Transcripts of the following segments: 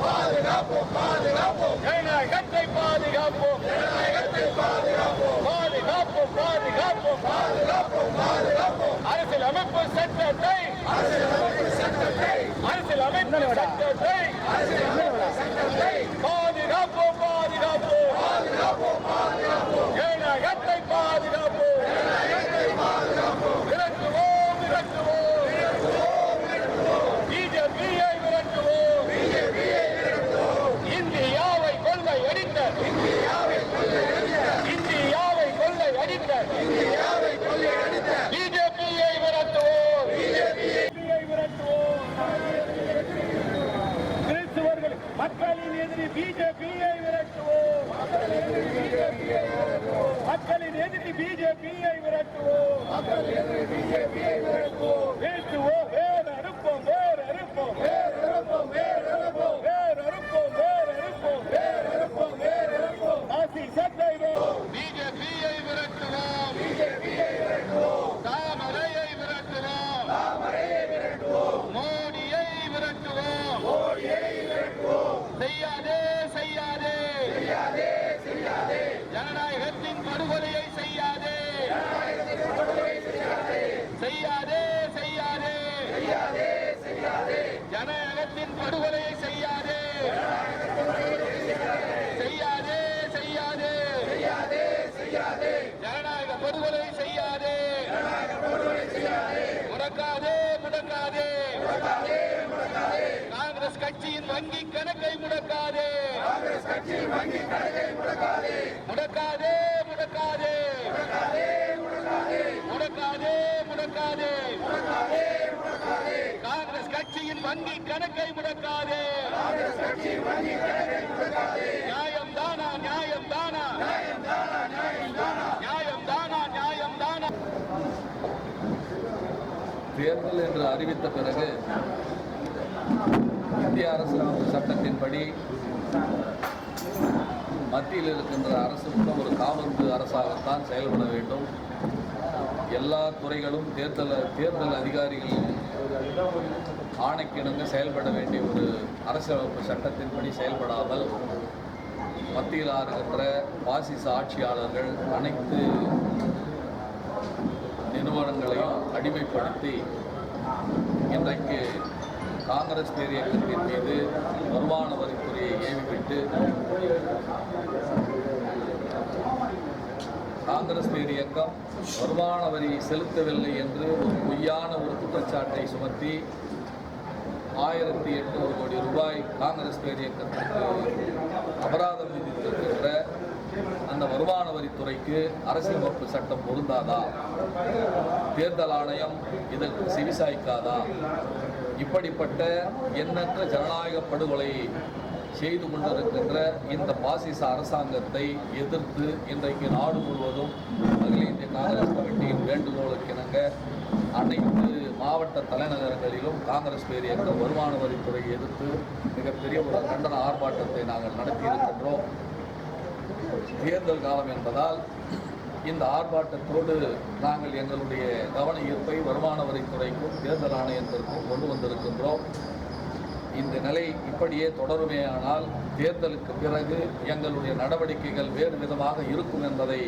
பாதுகாப்போம் பாதுகாப்போம் ஜனநாயகத்தை பாதுகாப்போம் ஜனநாயகத்தை பாதுகாப்போம் பாதுகாப்போம் பாதுகாப்போம் அரசியல் அமைப்பு சட்டத்தை மக்களின் எதிரி பிஜேபியை விரட்டுவோம். மக்களின் எதிரி பிஜேபியை விரட்டுவோம். மக்களின் எதிரி படுகொலையை செய்யாதே. செய்யாதே செய்யாதே. செய்யாதே செய்யாதே ஜனநாயக படுகொலை செய்யாதே. முடக்காதே முடக்காதே. காங்கிரஸ் கட்சியின் வங்கி கணக்கை முடக்காதே முடக்காதே. முடக்காதே முடக்காதே முடக்காதே காங்கிரஸ் கட்சியின் வங்கி கணக்கை முடக்காதே. நியாயம் தானா நியாயம் தானா. நியாயம் தானா நியாயம் தானா. தேர்தல் என்று அறிவித்த பிறகு இந்திய அரசு சட்டத்தின்படி மத்தியில் இருக்கின்ற அரசு கூட ஒரு காவல்து அரசாகத்தான் செயல்பட வேண்டும். எல்லா துறைகளும் தேர்தல் தேர்தல் அதிகாரிகளின் ஆணைக்கிணங்க செயல்பட வேண்டிய ஒரு அரசியலமைப்பு சட்டத்தின்படி செயல்படாமல் மத்தியில் ஆறுகின்ற பாசிச ஆட்சியாளர்கள் அனைத்து நிறுவனங்களையும் அடிமைப்படுத்தி இன்றைக்கு காங்கிரஸ் பேரியக்கத்தின் மீது வருமான வரித்துறையை ஏவிவிட்டு காங்கிரஸ் பேர் இயக்கம் வருமான வரி செலுத்தவில்லை என்று ஒரு பொய்யான ஒரு குற்றச்சாட்டை சுமத்தி ஆயிரத்தி எட்நூறு கோடி ரூபாய் காங்கிரஸ் பேர் இயக்கத்திற்கு அபராதம் விதித்திருக்கின்ற அந்த வருமான வரித்துறைக்கு அரசியலமைப்பு சட்டம் பொருந்தாதா? தேர்தல் ஆணையம் இதற்கு செவிசாய்க்காதா? இப்படிப்பட்ட எண்ணற்ற ஜனநாயக படுகொலை செய்து கொண்டிருக்கின்ற இந்த பாசிச அரசாங்கத்தை எதிர்த்து இன்றைக்கு நாடு முழுவதும் அகில இந்திய காங்கிரஸ் கமிட்டியின் வேண்டுகோளுக்கு இணங்க அனைத்து மாவட்ட தலைநகரங்களிலும் காங்கிரஸ் பேரியக்க வருமான வரித்துறையை எதிர்த்து மிகப்பெரிய ஒரு கண்டன ஆர்ப்பாட்டத்தை நாங்கள் நடத்தியிருக்கின்றோம். தேர்தல் காலம் என்பதால் இந்த ஆர்ப்பாட்டத்தோடு நாங்கள் எங்களுடைய கவன ஈர்ப்பை வருமான வரித்துறைக்கும் தேர்தல் ஆணையத்திற்கும் கொண்டு வந்திருக்கின்றோம். இந்த நிலை இப்படியே தொடருமேயானால் தேர்தலுக்கு பிறகு எங்களுடைய நடவடிக்கைகள் வேறு விதமாக இருக்கும் என்பதை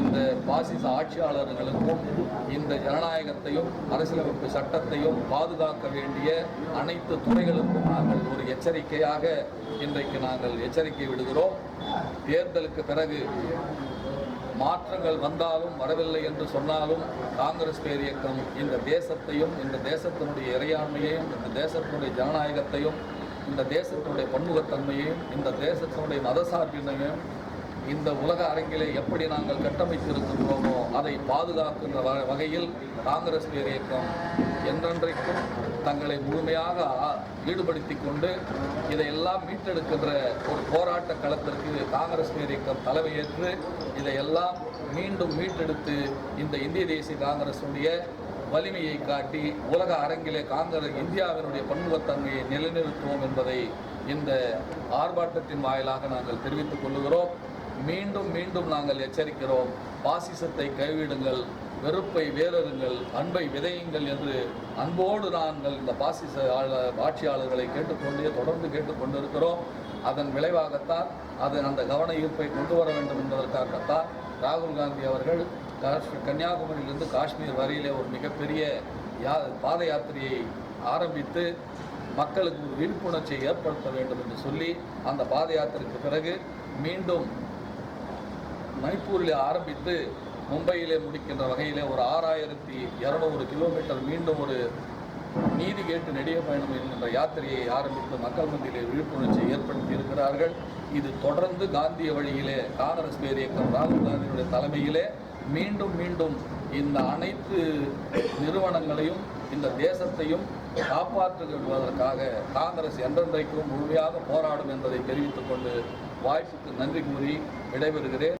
இந்த பாசிச ஆட்சியாளர்களுக்கும் இந்த ஜனநாயகத்தையும் அரசியலமைப்பு சட்டத்தையும் பாதுகாக்க வேண்டிய அனைத்து துறைகளுக்கும் நாங்கள் ஒரு எச்சரிக்கையாக இன்றைக்கு நாங்கள் எச்சரிக்கை விடுகிறோம். தேர்தலுக்கு பிறகு மாற்றங்கள் வந்தாலும் வரவில்லை என்று சொன்னாலும் காங்கிரஸ் பேர் இயக்கம் இந்த தேசத்தையும் இந்த தேசத்தினுடைய இறையாண்மையையும் இந்த தேசத்தினுடைய ஜனநாயகத்தையும் இந்த தேசத்தினுடைய பன்முகத்தன்மையையும் இந்த தேசத்தினுடைய மதசார்பினையும் இந்த உலக அரங்கிலே எப்படி நாங்கள் கட்டமைத்திருக்கின்றோமோ அதை பாதுகாக்கின்ற வ- வகையில் காங்கிரஸ் பேர் இயக்கம் என்றென்றைக்கும் தங்களை முழுமையாக ஈடுபடுத்தி கொண்டு இதையெல்லாம் மீட்டெடுக்கின்ற ஒரு போராட்ட களத்திற்கு காங்கிரஸ் இயக்கம் தலைமையேற்று இதையெல்லாம் மீண்டும் மீட்டெடுத்து இந்த இந்திய தேசிய காங்கிரசுடைய வலிமையை காட்டி உலக அரங்கிலே காங்கிரஸ் இந்தியாவினுடைய பன்முகத்தன்மையை நிலைநிறுத்துவோம் என்பதை இந்த ஆர்ப்பாட்டத்தின் வாயிலாக நாங்கள் தெரிவித்துக் கொள்ளுகிறோம். மீண்டும் மீண்டும் நாங்கள் எச்சரிக்கிறோம். பாசிசத்தை கைவிடுங்கள். வெறுப்பை வேறறுங்கள் அன்பை விதையுங்கள் என்று அன்போடு நாங்கள் இந்த பாசிச ஆட்சியாளர்களை கேட்டுக்கொண்டே தொடர்ந்து கேட்டுக்கொண்டிருக்கிறோம். அதன் விளைவாகத்தான் அதன் அந்த கவன ஈர்ப்பை கொண்டு வர வேண்டும் என்பதற்காகத்தான் ராகுல் காந்தி அவர்கள் கன்னியாகுமரியிலிருந்து காஷ்மீர் வரையிலே ஒரு மிகப்பெரிய யா பாத யாத்திரையை ஆரம்பித்து மக்களுக்கு ஒரு விழிப்புணர்ச்சியை ஏற்படுத்த வேண்டும் என்று சொல்லி அந்த பாத யாத்திரைக்கு பிறகு மீண்டும் மணிப்பூரில் ஆரம்பித்து மும்பையிலே முடிக்கின்ற வகையிலே ஒரு ஆறாயிரத்தி இரநூறு கிலோமீட்டர் மீண்டும் ஒரு நீதி கேட்டு நெடிய பயணம் என்கின்ற யாத்திரையை ஆரம்பித்து மக்கள் மத்தியிலே விழிப்புணர்ச்சியை ஏற்படுத்தி இருக்கிறார்கள். இது தொடர்ந்து காந்திய வழியிலே காங்கிரஸ் பேர் இயக்கம் ராகுல் காந்தியுடைய தலைமையிலே மீண்டும் மீண்டும் இந்த அனைத்து நிறுவனங்களையும் இந்த தேசத்தையும் காப்பாற்றுவதற்காக காங்கிரஸ் என்றென்றைக்கும் முழுமையாக போராடும் என்பதை தெரிவித்துக் கொண்டு வாய்ப்புக்கு நன்றி கூறி விடைபெறுகிறேன்.